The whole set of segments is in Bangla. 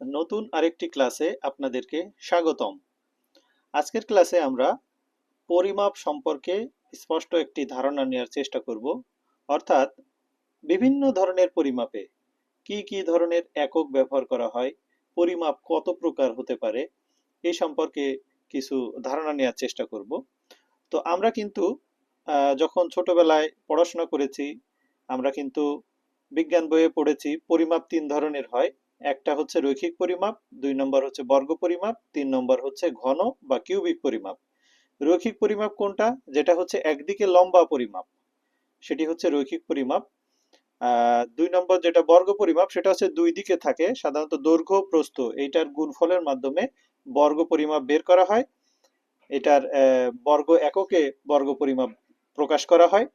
নতুন আরেকটি ক্লাসে আপনাদেরকে স্বাগতম। আজকের ক্লাসে আমরা পরিমাপ সম্পর্কে স্পষ্ট একটি ধারণা নেওয়ার চেষ্টা করব। অর্থাৎ বিভিন্ন ধরনের পরিমাপে কি কি ধরনের একক ব্যবহার করা হয়, পরিমাপ কত প্রকার হতে পারে এই সম্পর্কে কিছু ধারণা নেওয়ার চেষ্টা করব। তো আমরা কিন্তু যখন ছোটবেলায় পড়াশোনা করেছি, আমরা কিন্তু বিজ্ঞান বইয়ে পড়েছি, পরিমাপ তিন ধরনের হয়। একটা হচ্ছে রৈখিক পরিমাপ, দুই নম্বর হচ্ছে বর্গ পরিমাপ, তিন নম্বর হচ্ছে ঘন বা কিউবিক পরিমাপ। রৈখিক পরিমাপ কোনটা? যেটা হচ্ছে একদিকে লম্বা পরিমাপ, সেটি হচ্ছে রৈখিক পরিমাপ। দুই নম্বর যেটা বর্গ পরিমাপ, সেটা হচ্ছে দুই দিকে থাকে, সাধারণত দৈর্ঘ্য প্রস্থ, এইটার গুণফলের মাধ্যমে বর্গ পরিমাপ বের করা হয়। এটার বর্গ এককে বর্গ পরিমাপ প্রকাশ করা হয়।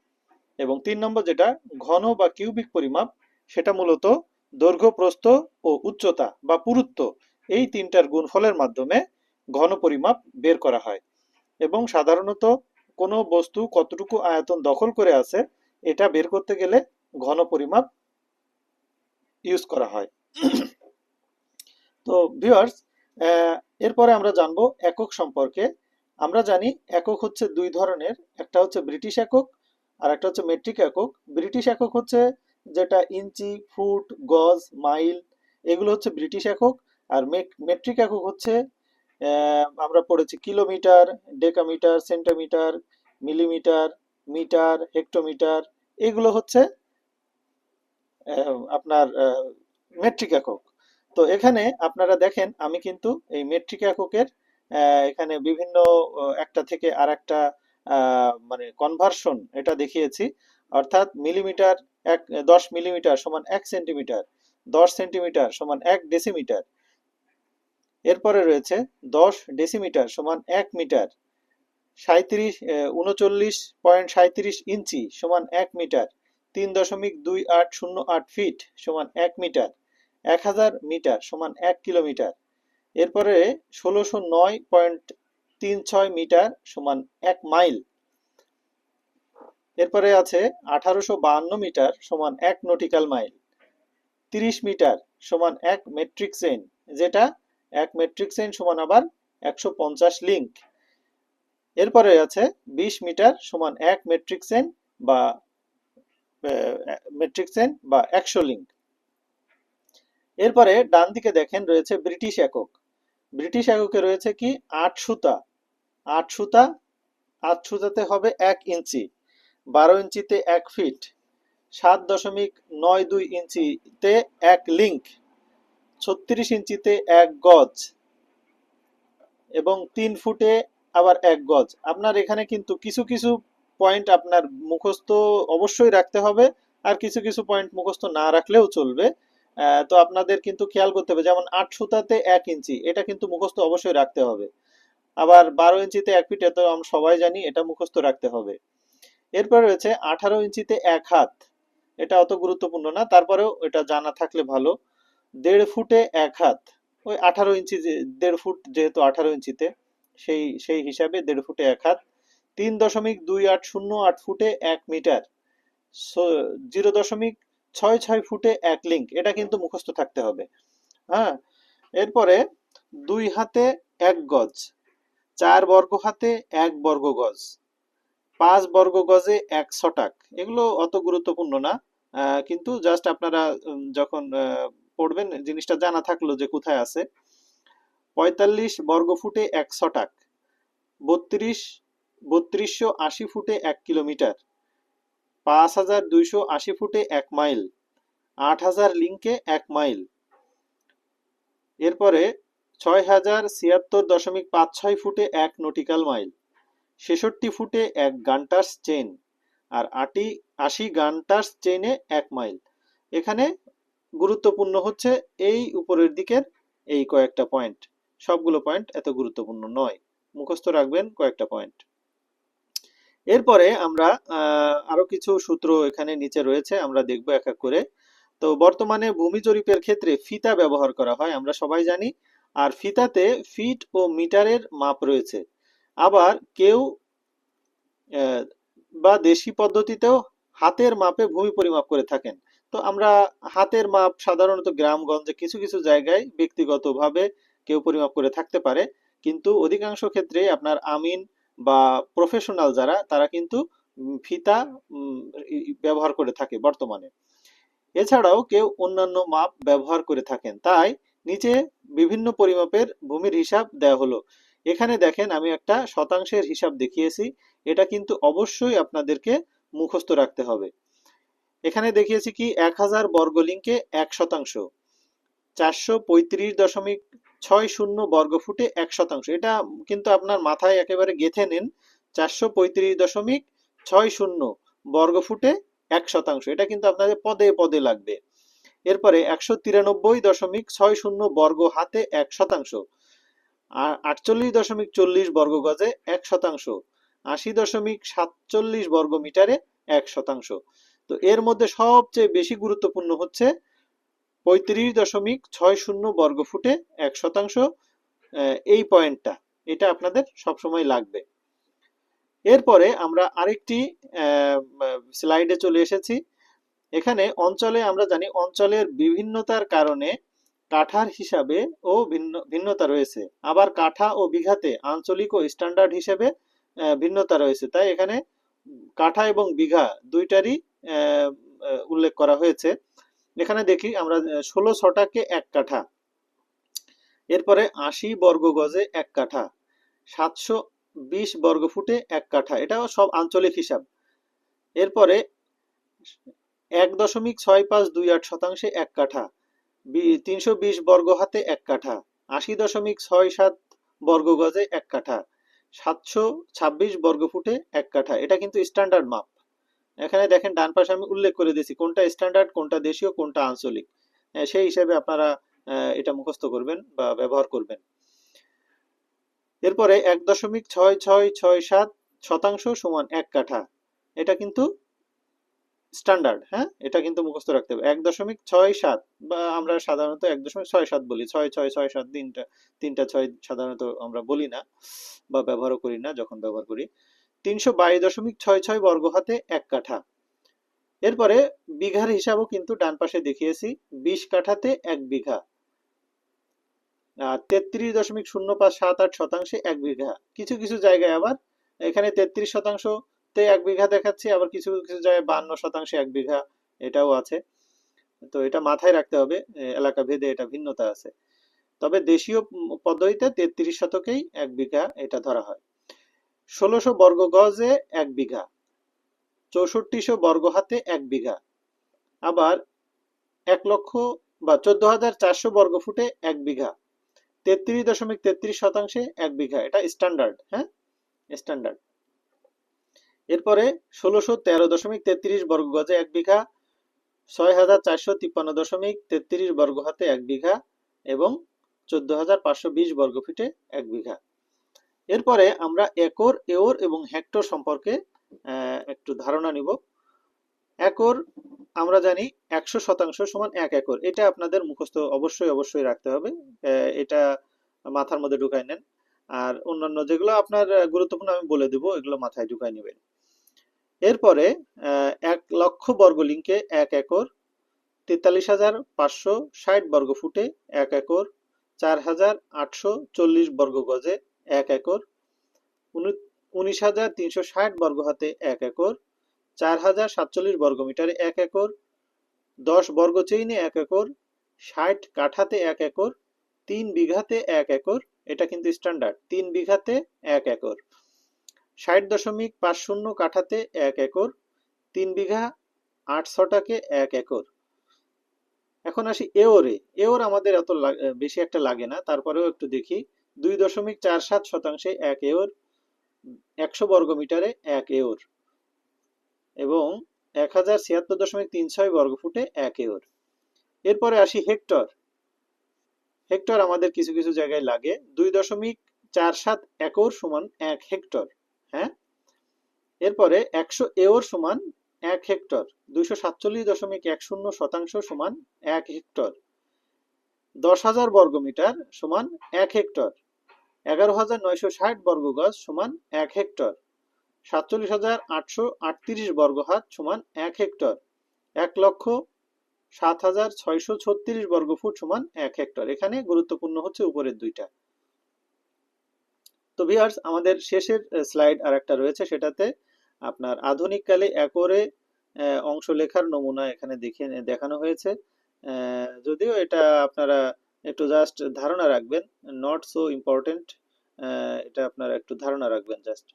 এবং তিন নম্বর যেটা ঘন বা কিউবিক পরিমাপ, সেটা মূলত দৈর্ঘ্য, প্রস্থ ও উচ্চতা বা পুরুত্ব এই তিনটার গুণফলের মাধ্যমে ঘন পরিমাপ বের করা হয় এবং সাধারণত কোনো বস্তু কতটুকু আয়তন দখল করে আছে এটা বের করতে গেলে ঘন পরিমাপ ইউজ করা হয়। তো ভিউয়ার্স এরপরে আমরা জানব একক সম্পর্কে। আমরা জানি একক হচ্ছে দুই ধরনের, একটা হচ্ছে ব্রিটিশ একক আর একটা হচ্ছে মেট্রিক একক। ব্রিটিশ একক হচ্ছে যেটা ইঞ্চি, ফুট, গজ, মাইল, এগুলো হচ্ছে ব্রিটিশ একক। আর মেট্রিক একক হচ্ছে আমরা পড়েছি kilometre, decametre, centimetre, millimetre, metre, hectometre, এগুলো হচ্ছে আপনার মেট্রিক একক। তো এখানে আপনারা দেখেন, আমি কিন্তু এই মেট্রিক এককের এখানে বিভিন্ন একটা থেকে আর একটা মানে কনভার্সন এটা দেখিয়েছি। অর্থাৎ মিলিমিটার এক, দশ মিলিমিটার সমান এক সেন্টিমিটার, দশ সেন্টিমিটার সমান এক ডেসিমিটার। এরপরে রয়েছে দশ ডেসিমিটার সমান এক মিটার সাঁত্রিশ উনচল্লিশ পয়েন্ট সাঁত্রিশ ইঞ্চি সমান এক মিটার, তিন দশমিক দুই আট শূন্য আট ফিট সমান এক মিটার, এক হাজার মিটার সমান এক কিলোমিটার। এরপরে ষোলোশো নয় পয়েন্ট তিন ছয় মিটার সমান এক মাইল এরপরে আছে আঠারোশো বাহান্ন মিটার সমান এক নটিক্যাল মাইল, তিরিশ মিটার সমান এক মেট্রিক সেন, যেটা এক মেট্রিক সেন সমান আবার একশো পঞ্চাশ লিঙ্ক। এরপরে আছে বিশ মিটার সমান এক মেট্রিক সেন বা মেট্রিক সেন বা একশো লিঙ্ক। এরপরে ডান দিকে দেখেন রয়েছে ব্রিটিশ একক। ব্রিটিশ এককে রয়েছে কি? আট সুতা। আট সুতা, আট সুতাতে হবে এক ইঞ্চি। বারো ইঞ্চিতে এক ফিট, সাত দশমিক নয় দুই ইঞ্চিতে এক লিঙ্ক ছত্রিশ ইঞ্চিতে এক গজ এবং তিন ফুটে আবার এক গজ। আপনার এখানে কিন্তু কিছু কিছু পয়েন্ট আপনার মুখস্থ অবশ্যই রাখতে হবে আর কিছু কিছু পয়েন্ট মুখস্থ না রাখলেও চলবে। তো আপনাদের কিন্তু খেয়াল করতে হবে, যেমন আট সুতাতে এক ইঞ্চি, এটা কিন্তু মুখস্থ অবশ্যই রাখতে হবে। আবার বারো ইঞ্চিতে এক ফিট তো আমরা সবাই জানি, এটা মুখস্থ রাখতে হবে। এরপর রয়েছে আঠারো ইঞ্চিতে এক হাত। এটা অত গুরুত্বপূর্ণ না, তারপরেও এটা জানা থাকলে ভালো। দেড় ফুটে এক হাত। ওই আঠারো ইঞ্চি দেড় ফুট যেহেতু আঠারো ইঞ্চিতে, সেই সেই হিসাবে দেড় ফুটে এক হাত। তিন দশমিক দুই আট শূন্য আট ফুটে এক মিটার। জিরো দশমিক ছয় ছয় ফুটে এক লিঙ্ক, এটা কিন্তু মুখস্থ থাকতে হবে। হ্যাঁ? এরপরে দুই হাতে এক গজ, চার বর্গ হাতে এক বর্গ গজ। পাঁচ বর্গ গজে এক ছটাক এগুলো অত গুরুত্বপূর্ণ না। কিন্তু জাস্ট আপনারা যখন পড়বেন, জিনিসটা জানা থাকল যে কোথায় আছে। পঁয়তাল্লিশ বর্গ ফুটে এক ছটাক বত্রিশ, বত্রিশশো আশি ফুটে এক কিলোমিটার। পাঁচ হাজার দুইশো আশি ফুটে এক মাইল। আট হাজার লিঙ্কে এক মাইল। এরপরে ছয় হাজার ছিয়াত্তর দশমিক পাঁচ ছয় ফুটে এক নটিক্যাল মাইল। ছেষট্টি ফুটে এক গান্টার্স চেন আর আটি, আশি গান্টার্স চেনে এক মাইল। এখানে গুরুত্বপূর্ণ হচ্ছে এই উপরের দিকের এই কয়েকটা পয়েন্ট। সবগুলো পয়েন্ট এত গুরুত্বপূর্ণ নয়। মুখস্থ রাখবেন কয়েকটা পয়েন্ট। এরপরে আমরা আরও কিছু সূত্র এখানে নিচে রয়েছে, আমরা দেখব এক এক করে। তো বর্তমানে ভূমি জরিপের ক্ষেত্রে ফিতা ব্যবহার করা হয়, আমরা সবাই জানি। আর ফিতাতে ফিট ও মিটারের মাপ রয়েছে। আবার কেউ বা দেশি পদ্ধতিতেও হাতের মাপে ভূমি পরিমাপ করে থাকেন। তো আমরা হাতের মাপ সাধারণত গ্রামগঞ্জে কিছু কিছু জায়গায় ব্যক্তিগতভাবে কেউ পরিমাপ করে থাকতে পারে। কিন্তু অধিকাংশ ক্ষেত্রে আপনার আমিন বা প্রফেশনাল যারা, তারা কিন্তু ফিতা ব্যবহার করে থাকে বর্তমানে। এছাড়াও কেউ অন্যান্য মাপ ব্যবহার করে থাকেন। তাই নিচে বিভিন্ন পরিমাপের ভূমির হিসাব দেওয়া হলো। এখানে দেখেন আমি একটা শতাংশের হিসাব দেখিয়েছি। এটা কিন্তু অবশ্যই আপনাদেরকে মুখস্থ রাখতে হবে। এখানে দেখিয়েছি কি, এক হাজার বর্গ লিঙ্কে এক শতাংশ। চারশো পঁয়ত্রিশ দশমিক ছয় শূন্য বর্গ ফুটে এক শতাংশ। এটা কিন্তু আপনার মাথায় একেবারে গেঁথে নিন। চারশো পঁয়ত্রিশ দশমিক ছয় শূন্য বর্গ ফুটে এক শতাংশ। এটা কিন্তু আপনাদের পদে পদে লাগবে। এরপরে একশো তিরানব্বই দশমিক ছয় শূন্য বর্গ হাতে এক শতাংশ। আর আটচল্লিশ দশমিক চল্লিশ বর্গ গজে এক শতাংশ, আশি দশমিক সাতচল্লিশ বর্গ মিটারে এক শতাংশ। তো এর মধ্যে সবচেয়ে বেশি গুরুত্বপূর্ণ হচ্ছে পঁয়ত্রিশ দশমিক ছয় শূন্য বর্গ ফুটে এক শতাংশ এই পয়েন্টটা। এটা আপনাদের সবসময় লাগবে। এরপরে আমরা আরেকটি স্লাইডে চলে এসেছি। এখানে অঞ্চলে আমরা জানি অঞ্চলের বিভিন্নতার কারণে কাঠার হিসাবে ও ভিন্ন, ভিন্নতা রয়েছে। আবার কাঠা ও বিঘাতে আঞ্চলিক ও স্ট্যান্ডার্ড হিসেবে ভিন্নতা রয়েছে। তাই এখানে কাঠা এবং বিঘা দুইটারই উল্লেখ করা হয়েছে। এখানে দেখি আমরা, ষোলো ছটাকে এক কাঠা। এরপরে আশি বর্গ গজে এক কাঠা। সাতশো বিশ বর্গ ফুটে এক কাঠা। এটাও সব আঞ্চলিক হিসাব। এরপরে এক দশমিক ছয় পাঁচ দুই আট শতাংশে এক কাঠা। তিনশো বিশ বর্গ হাতে এক কাঠা, আশি দশমিক ছয় সাত বর্গ গজে এক কাঠা, সাতশো ছাব্বিশ বর্গ ফুটে এক কাঠা। এটা কিন্তু স্ট্যান্ডার্ড মাপ এখানে দেখেন ডান পাশে আমি উল্লেখ করে দিয়েছি কোনটা স্ট্যান্ডার্ড কোনটা দেশীয়, কোনটা আঞ্চলিক। সেই হিসাবে আপনারা এটা মুখস্থ করবেন বা ব্যবহার করবেন। এরপরে এক দশমিক ছয় ছয় ছয় সাত শতাংশ সমান এক কাঠা। এটা কিন্তু স্ট্যান্ডার্ড হ্যাঁ? এটা কিন্তু মুখস্থ রাখতে হবে। এক দশমিক ছয় সাত বা আমরা সাধারণত এক দশমিক ছয় সাত বলি। ছয় ছয় ছয় সাত তিনটা তিনটা ছয় সাধারণত আমরা বলি না বা ব্যবহারও করি না যখন ব্যবহার করি। তিনশো বাইশ দশমিক ছয় ছয় বর্গ হাতে এক কাঠা। এরপরে বিঘার হিসাবও কিন্তু ডান পাশে দেখিয়েছি। বিশ কাঠাতে এক বিঘা। তেত্রিশ দশমিক শূন্য পাঁচ সাত আট শতাংশে এক বিঘা। কিছু কিছু জায়গায় আবার এখানে তেত্রিশ শতাংশ তে এক বিঘা দেখাচ্ছে, আবার কিছু কিছু জায়গায় বান্ন শতাংশে এক বিঘা এটাও আছে। তো এটা মাথায় রাখতে হবে এলাকা ভেদে এটা ভিন্নতা আছে। তবে দেশীয় পদ্ধতিতে তেত্রিশ শতকেই এক বিঘা এটা ধরা হয়। ষোলোশো বর্গ গজে এক বিঘা, চৌষট্টিশো বর্গ হাতে এক বিঘা, আবার এক লক্ষ বা চোদ্দ হাজার চারশো বর্গ ফুটে এক বিঘা, তেত্রিশ দশমিক তেত্রিশ শতাংশে এক বিঘা, এটা স্ট্যান্ডার্ড হ্যাঁ? স্ট্যান্ডার্ড এরপরে ষোলোশো তেরো দশমিক তেত্রিশ বর্গ গজে এক বিঘা, ছয় হাজার চারশো তিপ্পান্ন দশমিক তেত্রিশ বর্গ হাতে এক বিঘা এবং চোদ্দ হাজার পাঁচশো বিশ বর্গ ফিটে এক বিঘা। এরপরে আমরা একর, এওর এবং হেক্টর সম্পর্কে একটু ধারণা নিব। একর আমরা জানি একশো শতাংশ সমান এক একর। এটা আপনাদের মুখস্থ অবশ্যই অবশ্যই রাখতে হবে। এটা মাথার মধ্যে ঢুকাই নেন। আর অন্যান্য যেগুলো আপনার গুরুত্বপূর্ণ আমি বলে দেবো, এগুলো মাথায় ঢুকাই নেবেন। এরপরে এক লক্ষ বর্গ লিঙ্কে এক একর, তেতাল্লিশ হাজার পাঁচশো ষাট বর্গ ফুটে এক একর, চার হাজার আটশো চল্লিশ বর্গ গজে এক একর উনিশ হাজার তিনশো ষাট বর্গ হাতে এক একর, চার হাজার সাতচল্লিশ বর্গ মিটারে এক একর, দশ বর্গ চেইনে এক একর, ষাট কাঠাতে এক একর, তিন বিঘাতে এক একর, এটা কিন্তু স্ট্যান্ডার্ড তিন বিঘাতে এক একর। ষাট দশমিক পাঁচ শূন্য কাঠাতে এক একর, তিন বিঘা আট ছটাকে এক একর। এখন আসি এওরে। এওর আমাদের এত বেশি একটা লাগে না। তারপরেও একটু দেখি। দুই দশমিক চার সাত শতাংশে এক এওর, একশো বর্গ মিটারে এক এওর এবং এক হাজার ছিয়াত্তর দশমিক তিন ছয় বর্গ ফুটে এক এওর। এরপরে আসি হেক্টর। হেক্টর আমাদের কিছু কিছু জায়গায় লাগে। দুই দশমিক চার সাত একর সমান এক হেক্টর। হ্যাঁ? এরপরে একশো এওর সমান এক হেক্টর, দুইশো সাতচল্লিশ দশমিক এক শূন্য শতাংশ সমান এক হেক্টর, দশ হাজার বর্গ মিটার সমান এক হেক্টর, এগারো হাজার নয়শো ষাট বর্গ গজ সমান এক হেক্টর, সাতচল্লিশ হাজার আটশো আটত্রিশ বর্গ হাত সমান এক হেক্টর, এক লক্ষ সাত হাজার ছয়শো ছত্রিশ বর্গফুট সমান এক হেক্টর। এখানে গুরুত্বপূর্ণ হচ্ছে উপরের দুইটা। তো ভিউয়ার্স আমাদের শেষের স্লাইড আর একটা রয়েছে, সেটাতে আপনার আধুনিক কালে একরে অংশ লেখার নমুনা এখানে দেখে দেখানো হয়েছে। যদিও এটা আপনারা একটু জাস্ট ধারণা রাখবেন নট সো ইম্পর্টেন্ট এটা আপনারা একটু ধারণা রাখবেন জাস্ট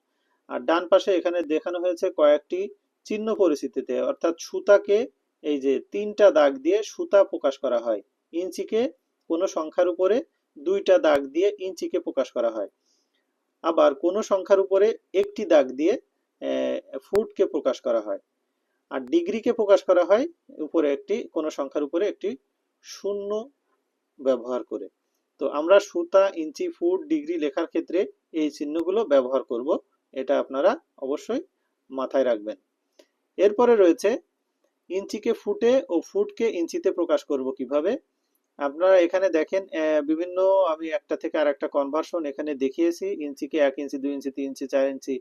আর ডান পাশে এখানে দেখানো হয়েছে কয়েকটি চিহ্ন পরিস্থিতিতে, অর্থাৎ সুতাকে এই যে তিনটা দাগ দিয়ে সুতা প্রকাশ করা হয়, ইঞ্চিকে কোনো সংখ্যার উপরে দুইটা দাগ দিয়ে ইঞ্চিকে প্রকাশ করা হয়। আবার কোনো সংখ্যার উপরে একটি দাগ দিয়ে ফুটকে প্রকাশ করা হয়। আর ডিগ্রিকে প্রকাশ করা হয় উপরে একটি, কোনো সংখ্যার উপরে একটি শূন্য ব্যবহার করে। তো আমরা সুতা, ইঞ্চি, ফুট, ডিগ্রি লেখার ক্ষেত্রে এই চিহ্নগুলো ব্যবহার করব। এটা আপনারা অবশ্যই মাথায় রাখবেন। এরপরে রয়েছে, ইঞ্চিকে ফুটে ও ফুটকে ইঞ্চিতে প্রকাশ করব কীভাবে? আপনারা এখানে দেখেন বিভিন্ন আমি একটা থেকে আর একটা কনভার্সন এখানে দেখিয়েছি, ইঞ্চিকে এক ইঞ্চি, দুই ইঞ্চি, তিন ইঞ্চি, চার ইঞ্চি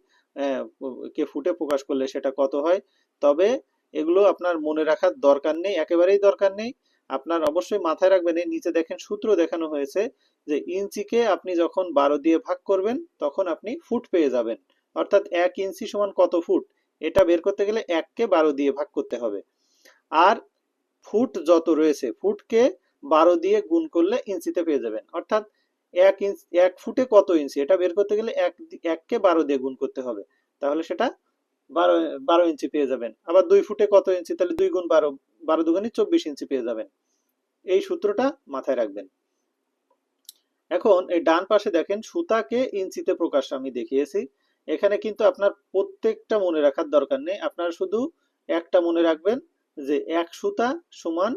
কে ফুটে প্রকাশ করলে সেটা কত হয়। তবে এগুলো আপনার মনে রাখার দরকার নেই, একেবারেই দরকার নেই। আপনার অবশ্যই মাথায় রাখবেন এই নিচে দেখেন সূত্র দেখানো হয়েছে যে ইঞ্চিকে আপনি যখন বারো দিয়ে ভাগ করবেন, তখন আপনি ফুট পেয়ে যাবেন। অর্থাৎ এক ইঞ্চি সমান কত ফুট? এটা বের করতে গেলে এককে বারো দিয়ে ভাগ করতে হবে। আর ফুট যত রয়েছে, ফুটকে বারো দিয়ে গুণ করলে ইঞ্চিতে পেয়ে যাবেন। অর্থাৎ এক ইঞ্চ, এক ফুটে কত ইঞ্চি? এটা বের করতে গেলে এক এককে বারো দিয়ে গুণ করতে হবে। তাহলে সেটা বারো বারো ইঞ্চি পেয়ে যাবেন। আবার দুই ফুটে কত ইঞ্চি? তাহলে দুই গুণ বারো বারো দুগুণে চব্বিশ ইঞ্চি পেয়ে যাবেন। এই সূত্রটা মাথায় রাখবেন। এখন এই ডান পাশে দেখেন, সুতাকে ইঞ্চিতে প্রকাশ আমি দেখিয়েছি। এখানে কিন্তু আপনার প্রত্যেকটা মনে রাখার দরকার নেই। আপনারা শুধু একটা মনে রাখবেন যে এক সুতা সমান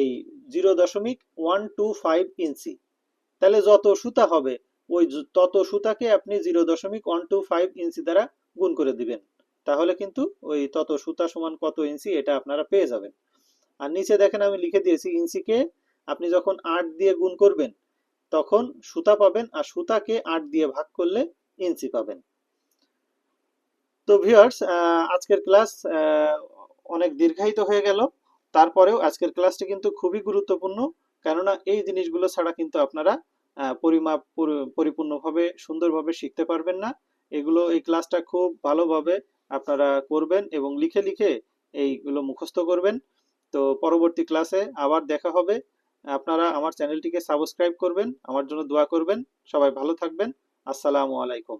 এই জিরো দশমিক ওয়ান টু ফাইভ ইঞ্চি। তাহলে যত সুতা হবে, ওই তত সুতাকে আপনি জিরো দশমিক ওয়ান টু ফাইভ ইঞ্চি দ্বারা গুণ করে দিবেন। তাহলে কিন্তু ওই তত সুতা সমান কত ইঞ্চি এটা আপনারা পেয়ে যাবেন। আর নিচে দেখেন আমি লিখে দিয়েছি, ইঞ্চিকে আপনি যখন আট দিয়ে গুণ করবেন, তখন সুতা পাবেন আর সুতাকে আট দিয়ে ভাগ করলে ইঞ্চি পাবেন। তো ভিউয়ার্স আজকের ক্লাস অনেক দীর্ঘায়িত হয়ে গেল। তারপরেও আজকের ক্লাসটি কিন্তু খুবই গুরুত্বপূর্ণ। কেননা এই জিনিসগুলো ছাড়া কিন্তু আপনারা পরিমাপ পরিপূর্ণভাবে, সুন্দরভাবে শিখতে পারবেন না। এগুলো, এই ক্লাসটা খুব ভালোভাবে আপনারা করবেন এবং লিখে লিখে এইগুলো মুখস্থ করবেন। তো পরবর্তী ক্লাসে আবার দেখা হবে। আপনারা আমার চ্যানেলটিকে সাবস্ক্রাইব করবেন, আমার জন্য দোয়া করবেন। সবাই ভালো থাকবেন। আসসালামু আলাইকুম।